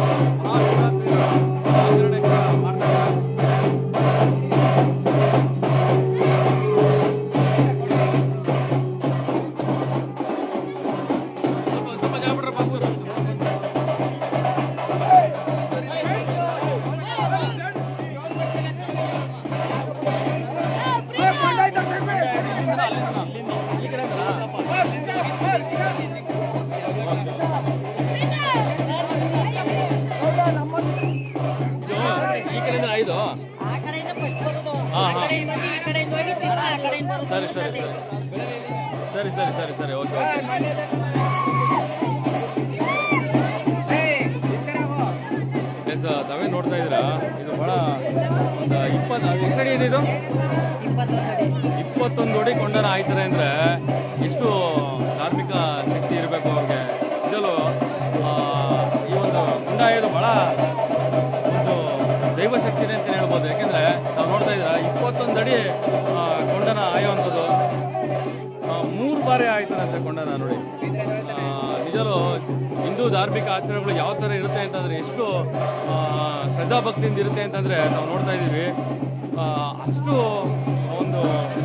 Thank you. ಸರಿ ಸರಿ ಸರಿ. ಸರಿ. ಸರಿ ಸರಿ ಸರಿ ಓಕೆ ಓಕೆ. ಎಸ್ ತಾವೇ ನೋಡ್ತಾ ಇದ್ದೀರಾ? ಇದು ಬಹಳ ಒಂದು ಇಪ್ಪತ್ತು ಎಷ್ಟು ಅಡಿ ಇದೆ ಇದು? ಇಪ್ಪತ್ತೊಂದು ಅಡಿ ಕೊಂಡನ ಆಯ್ತಾರೆ ಅಂದ್ರೆ ಎಷ್ಟು ಧಾರ್ಮಿಕ ಶಕ್ತಿ ಇರಬೇಕು ಅವ್ರಿಗೆ. ಆ, ಈ ಒಂದು ಕುಂಡ ಇದು ಬಹಳ ಆಯ್ತಾರಂತೆ ಕೊಂಡನ ನೋಡಿ ನಿಜರು ಹಿಂದೂ ಧಾರ್ಮಿಕ ಆಚರಣೆಗಳು ಯಾವ ಥರ ಇರುತ್ತೆ ಅಂತಂದ್ರೆ ಎಷ್ಟು ಶ್ರದ್ಧಾ ಶ್ರದ್ಧಾಭಕ್ತಿಯಿಂದ ಇರುತ್ತೆ ಅಂತಂದ್ರೆ ನಾವು ನೋಡ್ತಾ ಇದ್ದೀವಿ. ಅಷ್ಟು ಒಂದು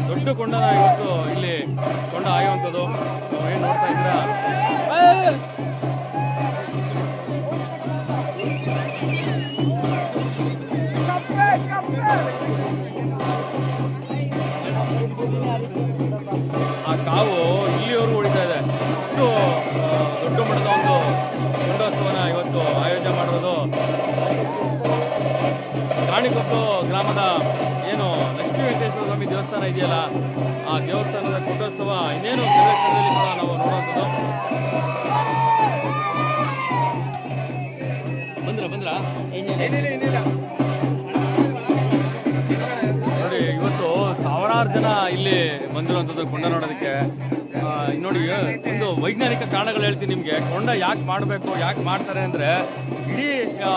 ದೊಡ್ಡ ಕೊಂಡನ ಇವತ್ತು ಇಲ್ಲಿ ಕೊಂಡ ಆಯುವಂಥದ್ದು. ಏನು ನೋಡ್ತಾ ಇದ್ದೀರಾ? ಆ ಕಾವು ಗ್ರಾಮದ ಏನು ಲಕ್ಷ್ಮೀ ವೆಂಕಟೇಶ್ವರ ಸ್ವಾಮಿ ದೇವಸ್ಥಾನ ಇದೆಯಲ್ಲ ಆ ದೇವಸ್ಥಾನದ ಕೊಂಡೋತ್ಸವ ಇನ್ನೇನು ಪ್ರದೇಶದಲ್ಲಿ ಕೂಡ ನಾವು ನೋಡುವಂಥದ್ದು ಬಂದ್ರ ಬಂದ್ರ? ನೋಡಿ ಇವತ್ತು ಸಾವಿರಾರು ಜನ ಇಲ್ಲಿ ಬಂದಿರುವಂಥದ್ದು ಕೊಂಡ ನೋಡೋದಕ್ಕೆ. ನೋಡಿ ಒಂದು ವೈಜ್ಞಾನಿಕ ಕಾರಣಗಳು ಹೇಳ್ತೀನಿ ನಿಮಗೆ. ಕೊಂಡ ಯಾಕೆ ಮಾಡಬೇಕು ಯಾಕೆ ಮಾಡ್ತಾರೆ ಅಂದ್ರೆ ಇಡೀ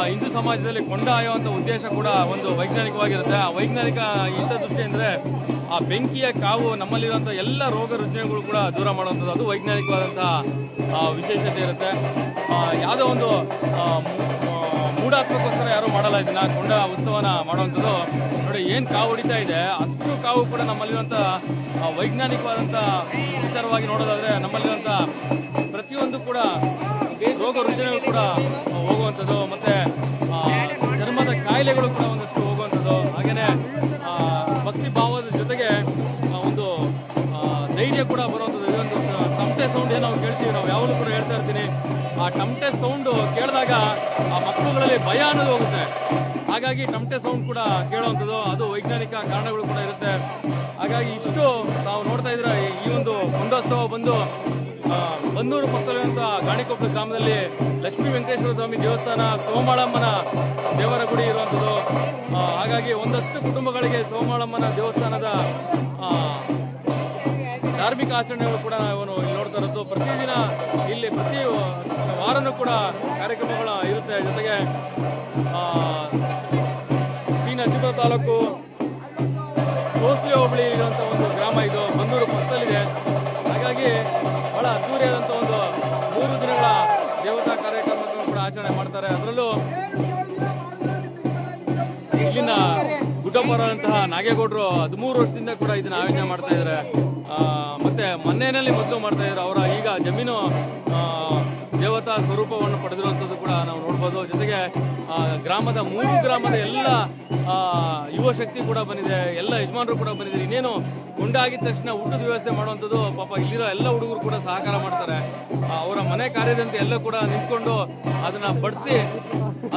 ಹಿಂದೂ ಸಮಾಜದಲ್ಲಿ ಕೊಂಡ ಆಯುವಂತ ಉದ್ದೇಶ ಕೂಡ ಒಂದು ವೈಜ್ಞಾನಿಕವಾಗಿರುತ್ತೆ. ಆ ವೈಜ್ಞಾನಿಕ ಇಂಥ ದೃಷ್ಟಿ ಅಂದ್ರೆ ಆ ಬೆಂಕಿಯ ಕಾವು ನಮ್ಮಲ್ಲಿರುವಂತಹ ಎಲ್ಲ ರೋಗ ರುಜಿನಗಳು ಕೂಡ ದೂರ ಮಾಡುವಂಥದ್ದು. ಅದು ವೈಜ್ಞಾನಿಕವಾದಂತಹ ಆ, ವಿಶೇಷತೆ ಇರುತ್ತೆ. ಯಾವುದೋ ಒಂದು ಮೂಢಾತ್ಮಕ್ಕೋಸ್ಕರ ಯಾರೂ ಮಾಡಲ್ಲ ಇದನ್ನ ಕೊಂಡ ಉತ್ಸವನ ಮಾಡುವಂಥದ್ದು. ನೋಡಿ ಏನ್ ಕಾವು ಹೊಡಿತಾ ಇದೆ ಅಷ್ಟು ಕಾವು ಕೂಡ ನಮ್ಮಲ್ಲಿರುವಂತ ವೈಜ್ಞಾನಿಕವಾದಂಥ ವಿಚಾರವಾಗಿ ನೋಡೋದಾದ್ರೆ ನಮ್ಮಲ್ಲಿರುವಂತ ಪ್ರತಿಯೊಂದು ಕೂಡ ರೋಗ ರುಜಿನಗಳು ಕೂಡ ಹೋಗುವಂಥದ್ದು ಮತ್ತೆ ಚರ್ಮದ ಕಾಯಿಲೆಗಳು ಕೂಡ ಒಂದಷ್ಟು ಹೋಗುವಂಥದ್ದು. ಹಾಗೇನೆ ಆ, ಭಕ್ತಿ ಭಾವದ ಜೊತೆಗೆ ಒಂದು ಧೈರ್ಯ ಕೂಡ ಬರುವಂಥದ್ದು. ಇದೊಂದು ತಮಟೆ ಸೌಂಡ್ ಏನು ನಾವು ಕೇಳ್ತೀವಿ ನಾವು ಯಾವಾಗಲೂ ಕೂಡ ಹೇಳ್ತಾ ಇರ್ತೀನಿ. ಆ ಟಮಟೆ ಸೌಂಡ್ ಕೇಳಿದಾಗ ಆ ಮಕ್ಕಳುಗಳಲ್ಲಿ ಭಯ ಅನ್ನೋದು ಹೋಗುತ್ತೆ. ಹಾಗಾಗಿ ಟಮಟೆ ಸೌಂಡ್ ಕೂಡ ಕೇಳುವಂಥದ್ದು. ಅದು ವೈಜ್ಞಾನಿಕ ಕಾರಣಗಳು ಕೂಡ ಇರುತ್ತೆ. ಹಾಗಾಗಿ ಇಷ್ಟು ನಾವು ನೋಡ್ತಾ ಇದ್ರೆ ಈ ಒಂದು ಮುಂದೋತ್ಸವ ಬಂದು ಬನ್ನೂರು ಪಕ್ಕದಲ್ಲಿರುವಂತಹ ಗಾಣಿಕೊಪ್ಪಲು ಗ್ರಾಮದಲ್ಲಿ ಲಕ್ಷ್ಮೀ ವೆಂಕಟೇಶ್ವರ ಸ್ವಾಮಿ ದೇವಸ್ಥಾನ ಸೋಮಾಳಮ್ಮನ ದೇವರ ಗುಡಿ ಇರುವಂಥದ್ದು. ಹಾಗಾಗಿ ಒಂದಷ್ಟು ಕುಟುಂಬಗಳಿಗೆ ಸೋಮಾಳಮ್ಮನ ದೇವಸ್ಥಾನದ ಧಾರ್ಮಿಕ ಆಚರಣೆಗಳು ಕೂಡ ಇವನು ಇಲ್ಲಿ ನೋಡ್ತಾ ಇರೋದು. ಪ್ರತಿದಿನ ಇಲ್ಲಿ ಪ್ರತಿ ವಾರನೂ ಕೂಡ ಕಾರ್ಯಕ್ರಮಗಳು ಇರುತ್ತೆ. ಜೊತೆಗೆ ನರಸೀಪುರ ತಾಲೂಕು ಆಚರಣೆ ಮಾಡ್ತಾರೆ. ಅದರಲ್ಲೂ ಇಲ್ಲಿನ ಗುಡ್ಡಪ್ಪರಂತಹ ನಾಗೇಗೌಡರು ಹದಿಮೂರು ವರ್ಷದಿಂದ ಕೂಡ ಇದನ್ನ ಆಯೋಜನೆ ಮಾಡ್ತಾ ಇದ್ದಾರೆ. ಮತ್ತೆ ಮೊನ್ನೆನಲ್ಲಿ ಮೊದಲು ಮಾಡ್ತಾ ಇದ್ದಾರೆ ಅವರ ಈಗ ಜಮೀನು ದೇವತಾ ಸ್ವರೂಪವನ್ನು ಪಡೆದಿರುವಂಥದ್ದು ಕೂಡ ನಾವು ನೋಡ್ಬೋದು. ಜೊತೆಗೆ ಗ್ರಾಮದ ಮೂರು ಗ್ರಾಮದ ಎಲ್ಲ ಯುವ ಶಕ್ತಿ ಕೂಡ ಬಂದಿದೆ. ಎಲ್ಲ ಯಜಮಾನರು ಕೂಡ ಬಂದಿದ್ದಾರೆ. ಇನ್ನೇನು ಆಗಿದ ತಕ್ಷಣ ಊಟದ ವ್ಯವಸ್ಥೆ ಮಾಡುವಂಥದ್ದು, ಪಾಪ ಇಲ್ಲಿರೋ ಎಲ್ಲ ಹುಡುಗರು ಕೂಡ ಸಹಕಾರ ಮಾಡ್ತಾರೆ. ಅವರ ಮನೆ ಕಾರ್ಯದಂತೆ ಎಲ್ಲ ಕೂಡ ನಿಂತ್ಕೊಂಡು ಅದನ್ನ ಬಡಿಸಿ,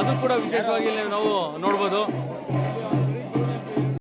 ಅದು ಕೂಡ ವಿಶೇಷವಾಗಿ ನಾವು ನೋಡ್ಬೋದು.